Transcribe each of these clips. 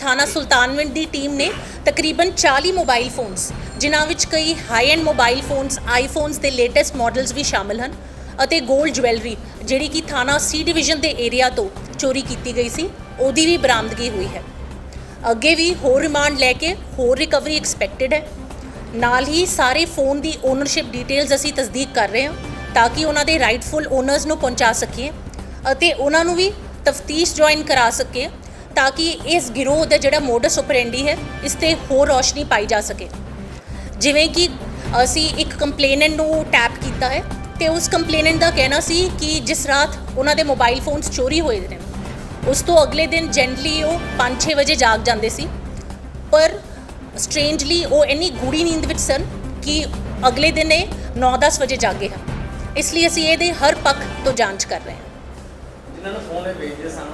ਥਾਣਾ ਸੁਲਤਾਨਵਿੰਡ ਦੀ ਟੀਮ ਨੇ ਤਕਰੀਬਨ 40 ਮੋਬਾਈਲ ਫੋਨਸ, ਜਿਨ੍ਹਾਂ ਵਿੱਚ ਕਈ high end mobile phones iPhones ਦੇ ਲੇਟੈਸਟ ਮਾਡਲਸ ਵੀ ਸ਼ਾਮਲ ਹਨ ਅਤੇ 골ਡ ਜੁਐਲਰੀ ਜਿਹੜੀ ਕਿ ਥਾਣਾ ਸੀ ਡਿਵੀਜ਼ਨ ਦੇ ਏਰੀਆ ਤੋਂ ਚੋਰੀ ਕੀਤੀ ਗਈ ਸੀ, ਉਹਦੀ ਵੀ ਬਰਾਮਦਗੀ ਹੋਈ ਹੈ। ਅੱਗੇ ਵੀ ਹੋਰ ਰਿਮਾਂਡ ਲੈ ਕੇ ਹੋਰ ਰਿਕਵਰੀ ਐਕਸਪੈਕਟਡ ਹੈ। ਨਾਲ ਹੀ ਸਾਰੇ ਫੋਨ ਦੀ ਓਨਰਸ਼ਿਪ ਡਿਟੇਲਸ ਅਸੀਂ ਤਸਦੀਕ ਕਰ ਰਹੇ ਹਾਂ, ਤਾਂ ਕਿ ਉਹਨਾਂ ਦੇ ਰਾਈਟਫੁਲ ਓਨਰਸ ਨੂੰ ਪਹੁੰਚਾ ਸਕੀਏ ਅਤੇ ਉਹਨਾਂ ਨੂੰ ਵੀ ਤਫਤੀਸ਼ ਜੁਆਇਨ ਕਰਾ ਸਕੀਏ ਤਾਂ ਕਿ ਇਸ ਗਿਰੋਹ ਦਾ ਜਿਹੜਾ ਮੋਡਸ ਆਪਰੈਂਡੀ ਹੈ, ਇਸ ਤੇ ਹੋਰ ਰੋਸ਼ਨੀ ਪਾਈ ਜਾ ਸਕੇ। ਜਿਵੇਂ ਕਿ ਅਸੀਂ ਇੱਕ ਕੰਪਲੇਨੈਂਟ ਨੂੰ ਟੈਪ ਕੀਤਾ ਹੈ ਤੇ ਉਸ ਕੰਪਲੇਨੈਂਟ ਦਾ ਕਹਿਣਾ ਸੀ ਕਿ ਜਿਸ ਰਾਤ ਉਹਨਾਂ ਦੇ ਮੋਬਾਈਲ ਫੋਨਸ ਚੋਰੀ ਹੋਏ ਨੇ, ਉਸ ਤੋਂ ਅਗਲੇ ਦਿਨ ਜੈਂਟਲੀ ਉਹ 5-6 ਵਜੇ ਜਾਗ ਜਾਂਦੇ ਸੀ। ਪਰ ਸਟ੍ਰੇਂਜਲੀ ਉਹ ਇੰਨੀ ਗੂੜੀ ਨੀਂਦ ਵਿੱਚ ਸਨ ਕਿ ਅਗਲੇ ਦਿਨ ਇਹ 9-10 ਵਜੇ ਜਾਗੇ ਹਨ। ਇਸ ਲਈ ਅਸੀਂ ਇਹਦੇ ਹਰ ਪੱਖ ਤੋਂ ਜਾਂਚ ਕਰ ਰਹੇ ਹਾਂ। ਜਿਨ੍ਹਾਂ ਨੂੰ ਫੋਨ ਇਹ ਵੇਚਦੇ ਸਨ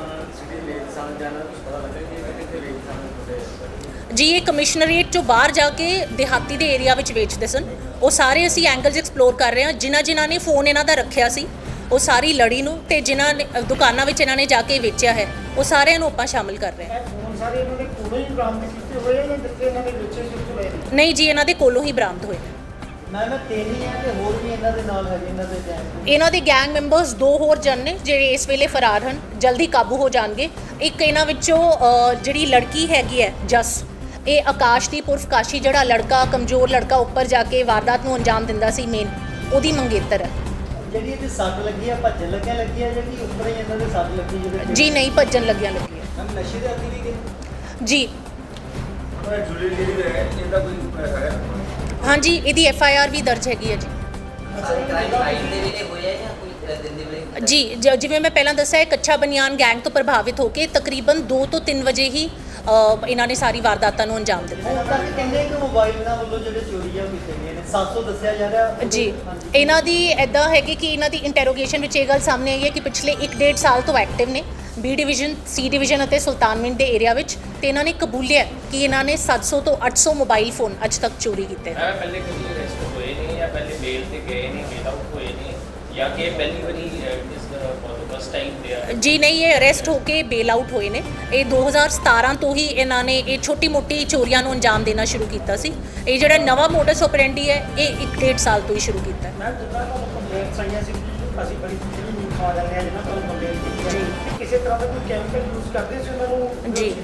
ਜਾਂ ਇਹ ਕਮਿਸ਼ਨਰੇਟ ਚੋਂ ਬਾਹਰ ਜਾ ਕੇ ਦਿਹਾਤੀ ਦੇ ਏਰੀਆ ਵਿੱਚ ਵੇਚਦੇ ਸਨ। ਉਹ ਸਾਰੇ ਅਸੀਂ ਐਂਗਲਸ ਐਕਸਪਲੋਰ ਕਰ ਰਹੇ ਹਾਂ। ਜਿਨ੍ਹਾਂ ਜਿਨ੍ਹਾਂ ਨੇ ਫੋਨ ਇਹਨਾਂ ਦਾ ਰੱਖਿਆ ਸੀ ਉਹ ਸਾਰੀ ਲੜੀ ਨੂੰ ਤੇ ਜਿਨ੍ਹਾਂ ਨੇ ਦੁਕਾਨਾਂ ਵਿੱਚ ਇਹਨਾਂ ਨੇ ਜਾ ਕੇ ਵੇਚਿਆ ਹੈ ਉਹ ਸਾਰਿਆਂ ਨੂੰ ਆਪਾਂ ਸ਼ਾਮਿਲ ਕਰ ਰਹੇ ਹਾਂ। ਇਹ ਫੋਨ ਸਾਰੇ ਇਹਨਾਂ ਦੇ ਕੋਲੋਂ ਹੀ ਬਰਾਮਦ ਕੀਤੇ ਹੋਏ ਆ ਜਾਂ ਜਿੱਥੇ ਇਹਨਾਂ ਦੇ ਵਿੱਚੇ ਸ਼ਿਫਟ ਹੋਏ ਨੇ? ਨਹੀਂ ਜੀ ਇਹਨਾਂ ਦੇ ਕੋਲੋਂ ਹੀ ਬਰਾਮਦ ਹੋਏ ਨੇ। ਮੈਂ ਨਾ ਤਿੰਨ ਹੀ ਆ ਤੇ ਹੋਰ ਵੀ ਇਹਨਾਂ ਦੇ ਨਾਲ ਹੈਗੇ ਇਹਨਾਂ ਦੇ ਗੈਂਗ ਇਹਨਾਂ ਦੇ ਗੈਂਗ ਮੈਂਬਰਸ ਦੋ ਹੋਰ ਜਣ ਨੇ ਜਿਹੜੇ ਇਸ ਵੇਲੇ ਫਰਾਰ ਹਨ। ਜਲਦੀ ਕਾਬੂ ਹੋ ਜਾਣਗੇ। ਇੱਕ ਇਹਨਾਂ ਵਿੱਚੋਂ ਜਿਹੜੀ ਲੜਕੀ ਹੈਗੀ ਹੈ ਜਸ ਇਹ ਆਕਾਸ਼ਦੀਪ ਉਰਫ ਕਾਸ਼ੀ ਜਿਹੜਾ ਲੜਕਾ ਕਮਜ਼ੋਰ ਲੜਕਾ ਉੱਪਰ ਜਾ ਕੇ ਵਾਰਦਾਤ ਨੂੰ ਅੰਜਾਮ ਦਿੰਦਾ ਸੀ ਮੇਨ ਉਹਦੀ ਮੰਗੇਤਰ ਹੈ। ਜਿਹੜੀ ਇਹਦੀ ਸੱਟ ਲੱਗੀ ਆ ਭੱਜਣ ਲੱਗਿਆ ਲੱਗੀ ਆ ਜਿਹੜੀ ਉੱਪਰ ਹੀ ਇਹਨਾਂ ਦੇ ਸੱਟ ਲੱਗੀ ਜਿਹੜੇ ਜੀ ਨਹੀਂ ਭੱਜਣ ਲੱਗਿਆ ਲੱਗੀ ਹੈ। ਮੈਮ ਨਸ਼ੇ ਦੇ ਆਦੀ ਵੀ ਕਿ ਜੀ। ਉਹ ਜੁਲੀ ਜਿਹੜੀ ਹੈ ਇਹਦਾ ਕੋਈ ਹੈ? ਹਾਂਜੀ ਇਹਦੀ ਐਫ ਆਈ ਆਰ ਵੀ ਦਰਜ ਹੈਗੀ ਹੈ ਜੀ। ਕ੍ਰਾਈਮ ਦੇ ਵੇਲੇ ਹੋਇਆ ਜਾਂ ਜੀ ਜ- ਜਿਵੇਂ ਮੈਂ ਪਹਿਲਾਂ ਦੱਸਿਆ ਇਹ ਕੱਚਾ ਬਨਿਆਨ ਗੈਂਗ ਤੋਂ ਪ੍ਰਭਾਵਿਤ ਹੋ ਕੇ ਤਕਰੀਬਨ 2 ਤੋਂ 3 ਵਜੇ ਹੀ ਅ, ਇਹਨਾਂ ਨੇ ਸਾਰੀ ਵਾਰਦਾਤਾਂ ਨੂੰ ਅੰਜਾਮ ਦਿੱਤਾ ਹੁਣ ਤੱਕ ਕਹਿੰਦੇ ਕਿ ਮੋਬਾਈਲ ਨਾਲ ਵੱਲੋਂ ਜਿਹੜੇ ਚੋਰੀ ਆ ਉਹ ਕੀਤੇ ਗਏ ਨੇ 700 ਦੱਸਿਆ ਜਾ ਰਿਹਾ ਜੀ ਹਾਂਜੀ। ਇਹਨਾਂ ਦੀ ਐਦਾਂ ਹੈਗੀ ਕਿ ਇਹਨਾਂ ਦੀ ਇੰਟਰੋਗੇਸ਼ਨ ਵਿੱਚ ਇਹ ਗੱਲ ਸਾਹਮਣੇ ਆਈ ਹੈ ਕਿ ਪਿਛਲੇ 1.5 ਸਾਲ ਤੋਂ ਐਕਟਿਵ ਨੇ ਬੀ ਡਿਵੀਜ਼ਨ ਸੀ ਡਿਵੀਜ਼ਨ ਅਤੇ ਸੁਲਤਾਨਵਿੰਡ ਦੇ ਏਰੀਆ ਵਿੱਚ ਤੇ ਇਹਨਾਂ ਨੇ ਕਬੂਲਿਆ ਕਿ ਇਹਨਾਂ ਨੇ 700 ਤੋਂ 800 ਮੋਬਾਈਲ ਫੋਨ ਅੱਜ ਤੱਕ ਚੋਰੀ ਕੀਤੇ ਨੇ। ਇਹ ਪਹਿਲੇ ਕਦੀ ਅਰੈਸਟ ਹੋਏ ਨੇ ਜਾਂ ਪਹਿਲੇ ਬੇਲ ਤੇ ਗਏ ਨੇ ਬੇਲ ਆਊਟ ਹੋਏ ਨੇ ਜਾਂ ਕਿ ਇਹ ਪਹਿਲੀ ਵਾਰੀ ਇਸ ਫॉर द ਫਸਟ ਟਾਈਮ ਦੇ ਆ ਜੀ ਨਹੀਂ ਇਹ ਅਰੈਸਟ ਹੋ ਕੇ ਬੇਲ ਆਊਟ ਹੋਏ ਨੇ। ਇਹ 2017 ਤੋਂ ਹੀ ਇਹਨਾਂ ਨੇ ਇਹ ਛੋਟੀ-ਮੋਟੀ ਚੋਰੀਆਂ ਨੂੰ ਅੰਜਾਮ ਦੇਣਾ ਸ਼ੁਰੂ ਕੀਤਾ ਸੀ। ਇਹ ਜਿਹੜਾ ਨਵਾਂ ਮੋਡਸ ਆਪਰੈਂਡੀ ਹੈ ਇਹ 1.5 ਸਾਲ ਤੋਂ ਹੀ ਸ਼ੁਰੂ ਕੀਤਾ ਹੈ। ਮੈਂ ਜਿੱਦਾਂ ਤੁਹਾਨੂੰ ਕੰਪਲੇਂਟਸ ਆਈਆਂ ਸੀ ਕਿ ਅਸੀਂ ਬੜੀ ਜਿਹੜੀ ਨੀਂਦ ਖਾ ਜਾਂਦੇ ਹਾਂ ਜਿਹਨਾਂ ਕੋਲ ਕੰਪਲੇਂਟ ਕੀਤੀ ਜੀ। ਹੈ ਕਿ ਕਿਸੇ ਤਰ੍ਹਾਂ ਦਾ ਕੋਈ ਕੈਮੀਕਲ ਯੂਜ਼ ਕਰਦੇ ਸੀ ਉਹਨਾਂ ਨੂੰ? ਜੀ।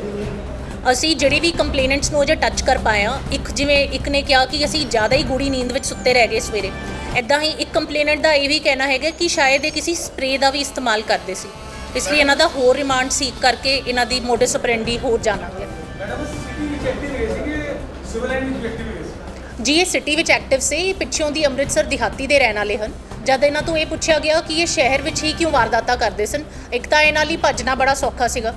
ਅਸੀਂ ਜਿਹੜੇ ਵੀ ਕੰਪਲੇਨੈਂਟਸ ਨੂੰ ਅਜੇ ਟੱਚ ਕਰ ਪਾਇਆ ਇੱਕ ਜਿਵੇਂ ਇੱਕ ਨੇ ਕਿਹਾ ਕਿ ਅਸੀਂ ਜ਼ਿਆਦਾ ਹੀ ਗੂੜੀ ਨੀਂਦ ਵਿੱਚ ਸੁੱਤੇ ਰਹਿ ਗਏ ਸਵੇਰੇ। ਐਦਾਂ ਹੀ ਇੱਕ ਕੰਪਲੇਨੈਂਟ ਦਾ ਇਹ ਵੀ ਕਹਿਣਾ ਹੈਗਾ ਕਿ ਸ਼ਾਇਦ ਇਹ ਕਿਸੇ ਸਪਰੇ ਦਾ ਵੀ ਇਸਤੇਮਾਲ ਕਰਦੇ ਸੀ। ਇਸ ਲਈ ਇਹਨਾਂ ਦਾ ਹੋਰ ਰਿਮਾਂਡ ਸੀਕ ਕਰਕੇ ਇਹਨਾਂ ਦੀ ਮੋਡਸ ਆਪਰੈਂਡੀ ਹੋਰ ਜਾਣਾਂਗੇ। ਮੈਡਮ ਸਿਟੀ ਵਿੱਚ ਐਕਟਿਵ ਗਏ ਸੀਗੇ ਸਿਵਲ ਲਾਈਨ ਵਿੱਚ ਐਕਟਿਵ ਗਏ ਸੀ? ਜੀ ਇਹ ਸਿਟੀ ਵਿੱਚ ਐਕਟਿਵ ਸੀ ਇਹ ਪਿੱਛੋਂ ਦੀ ਅੰਮ੍ਰਿਤਸਰ ਦਿਹਾਤੀ ਦੇ ਰਹਿਣ ਵਾਲੇ ਹਨ। ਜਦ ਇਹਨਾਂ ਤੋਂ ਇਹ ਪੁੱਛਿਆ ਗਿਆ ਕਿ ਇਹ ਸ਼ਹਿਰ ਵਿੱਚ ਹੀ ਕਿਉਂ ਵਾਰਦਾਤਾਂ ਕਰਦੇ ਸਨ ਇੱਕ ਤਾਂ ਇਹਨਾਂ ਲਈ ਭੱਜਣਾ ਬੜਾ ਸੌਖਾ ਸੀਗਾ।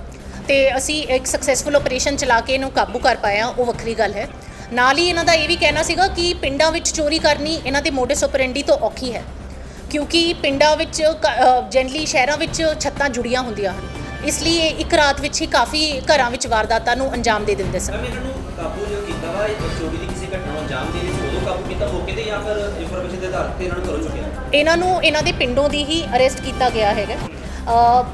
ਤੇ ਅਸੀਂ ਇੱਕ ਸਕਸੈਸਫੁਲ ਆਪਰੇਸ਼ਨ ਚਲਾ ਕੇ ਇਹਨੂੰ ਕਾਬੂ ਕਰ ਪਾਇਆ ਉਹ ਵੱਖਰੀ ਗੱਲ ਹੈ। ਨਾਲ ਹੀ ਇਹਨਾਂ ਦਾ ਇਹ ਵੀ ਕਹਿਣਾ ਸੀਗਾ ਕਿ ਪਿੰਡਾਂ ਵਿੱਚ ਚੋਰੀ ਕਰਨੀ ਇਹਨਾਂ ਦੇ ਮੋਡਸ ਆਪਰੈਂਡੀ ਤੋਂ ਔਖੀ ਹੈ ਕਿਉਂਕਿ ਪਿੰਡਾਂ ਵਿੱਚ ਜਨਰਲੀ ਸ਼ਹਿਰਾਂ ਵਿੱਚ ਛੱਤਾਂ ਜੁੜੀਆਂ ਹੁੰਦੀਆਂ ਹਨ। ਇਸ ਲਈ ਇਹ ਇੱਕ ਰਾਤ ਵਿੱਚ ਹੀ ਕਾਫੀ ਘਰਾਂ ਵਿੱਚ ਵਾਰਦਾਤਾਂ ਨੂੰ ਅੰਜਾਮ ਦੇ ਦਿੰਦੇ ਸਨ। ਇਹਨਾਂ ਨੂੰ ਕਾਬੂ ਜੋ ਕੀਤਾ ਵਾ ਇਹ ਚੋਰੀ ਦੀ ਕਿਸੇ ਘਟਨਾ ਨੂੰ ਅੰਜਾਮ ਦੇਣ ਲਈ ਉਦੋਂ ਕਾਬੂ ਕੀਤਾ ਮੌਕੇ ਤੇ ਜਾਂ ਫਿਰ ਇਨਫੋਰਮੇਸ਼ਨ ਦੇ ਆਧਾਰ ਤੇ ਇਹਨਾਂ ਨੂੰ ਚੁੱਕਿਆ? ਇਹਨਾਂ ਨੂੰ ਇਹਨਾਂ ਦੇ ਪਿੰਡੋਂ ਦੀ ਹੀ ਅਰੈਸਟ ਕੀਤਾ ਗਿਆ ਹੈਗਾ।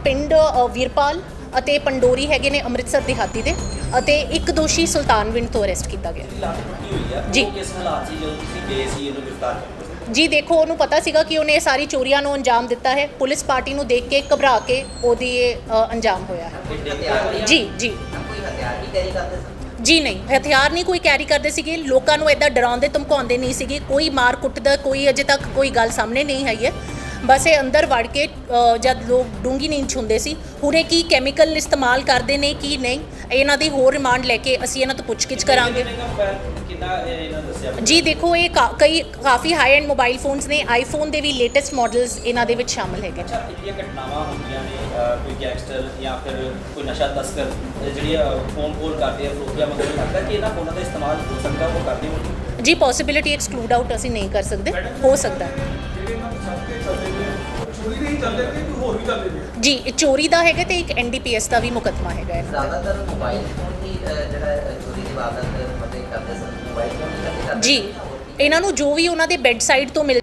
ਪਿੰਡ ਵੀਰਪਾਲ ਅਤੇ ਪੰਡੋਰੀ ਹੈਗੇ ਨੇ ਅੰਮ੍ਰਿਤਸਰ ਦਿਹਾਤੀ ਦੇ ਅਤੇ ਇੱਕ ਦੋਸ਼ੀ ਸੁਲਤਾਨਵਿੰਡ ਤੋਂ ਅਰੈਸਟ ਕੀਤਾ ਗਿਆ। ਜੀ। ਕਿਸ ਹਾਲਾਤ ਸੀ ਜਦੋਂ ਤੁਸੀਂ ਗਏ ਸੀ ਇਹਨੂੰ ਗ੍ਰਿਫਤਾਰ ਕਰਨ ਜੀ ਦੇਖੋ ਉਹਨੂੰ ਪਤਾ ਸੀਗਾ ਕਿ ਉਹਨੇ ਇਹ ਸਾਰੀ ਚੋਰੀਆਂ ਨੂੰ ਅੰਜਾਮ ਦਿੱਤਾ ਹੈ। ਪੁਲਿਸ ਪਾਰਟੀ ਨੂੰ ਦੇਖ ਕੇ ਘਬਰਾ ਕੇ ਉਹਦੀ ਇਹ ਅ, ਅੰਜਾਮ ਹੋਇਆ ਹੈ। ਜੀ ਜੀ। ਜੀ ਨਹੀਂ। ਹਥਿਆਰ ਨਹੀਂ ਕੋਈ ਕੈਰੀ ਕਰਦੇ ਸੀਗੇ। ਲੋਕਾਂ ਨੂੰ ਇਦਾਂ ਡਰਾਉਂਦੇ ਧਮਕਾਉਂਦੇ ਨਹੀਂ ਸੀਗੇ। ਕੋਈ ਮਾਰ ਕੁੱਟ ਦਾ ਕੋਈ ਅਜੇ ਤੱਕ ਕੋਈ ਗੱਲ ਸਾਹਮਣੇ ਨਹੀਂ ਆਈ ਹੈ। ਬਸ ਇਹ ਅੰਦਰ ਵੜ ਕੇ ਜਦ ਲੋਕ ਡੂੰਗੀ ਨੀਂਦ ਹੁੰਦੇ ਸੀ ਹੁਣੇ ਕੀ ਕੈਮੀਕਲ ਇਸਤੇਮਾਲ ਕਰਦੇ ਨੇ ਕੀ ਨਹੀਂ ਇਹਨਾਂ ਦੀ ਹੋਰ ਰਿਮਾਂਡ ਲੈ ਕੇ ਅਸੀਂ ਇਹਨਾਂ ਤੋਂ ਪੁੱਛਗਿੱਛ ਕਰਾਂਗੇ। ਜੀ ਦੇਖੋ ਇਹ ਕਈ ਕਾਫੀ ਹਾਈ ਐਂਡ ਮੋਬਾਈਲ ਫੋਨਸ ਨੇ ਆਈਫੋਨ ਦੇ ਵੀ ਲੇਟੈਸਟ ਮਾਡਲਸ ਇਹਨਾਂ ਦੇ ਵਿੱਚ ਸ਼ਾਮਲ ਹੈਗੇ। ਅੱਛਾ ਇਹ ਜਿਹੜੀਆਂ ਘਟਨਾਵਾਂ ਹੁੰਦੀਆਂ ਨੇ ਅਹ, ਕੋਈ ਗੈਂਗਸਟਰ ਜਾਂ ਫਿਰ ਕੋਈ ਨਸ਼ਾ ਤਸਕਰ ਇਹ ਜਿਹੜੀ ਫੋਨ ਕੋਲ ਕਰਦੇ ਆ ਫਰੋਕੀਆਂ ਮਗਰ ਲੱਗਦਾ ਕਿ ਇਹਨਾਂ ਫੋਨਾਂ ਦਾ ਇਸਤੇਮਾਲ ਹੋ ਸਕਦਾ ਉਹ ਕਰਦੇ ਹੋਣ ਜੀ ਪੋਸਿਬਿਲਿਟੀ ਐਕਸਕਲੂਡ ਆਊਟ ਅਸੀਂ ਨਹੀਂ ਕਰ ਸਕਦੇ ਹੋ ਸਕਦਾ। ਜਿਹੜੇ ਇਹਨਾਂ ਚੋਰੀ ਦੇ ਹੀ ਚੱਲਦੇ ਨੇ ਕਿ ਹੋਰ ਵੀ ਚੱਲਦੇ ਨੇ। ਜੀ ਇਹ ਚੋਰੀ ਦਾ ਹੈਗਾ ਤੇ ਇੱਕ ਐਨਡੀਪੀਐਸ ਦਾ ਵੀ ਮੁਕੱਦਮਾ ਹੈਗਾ ਇਹਨਾਂ ਦਾ। ਜ਼ਿਆਦਾਤਰ ਮੋਬਾਈਲ ਫੋਨ ਦੀ ਅਹ, ਜਿਹੜਾ ਅਹ, ਚੋਰੀ ਦੀ ਵਾਰਦਾਤ ਮਤਲਬ ਕਰਦੇ ਸਨ। ਮੋਬਾਈਲ ਫੋਨ ਦੀ ਕਰਦੇ ਕਰਦੇ ਜੀ ਸਨ? ਇਹਨਾਂ ਨੂੰ ਜੋ ਵੀ ਉਹਨਾਂ ਦੇ ਬੈੱਡ ਸਾਈਡ ਤੋਂ ਮਿਲ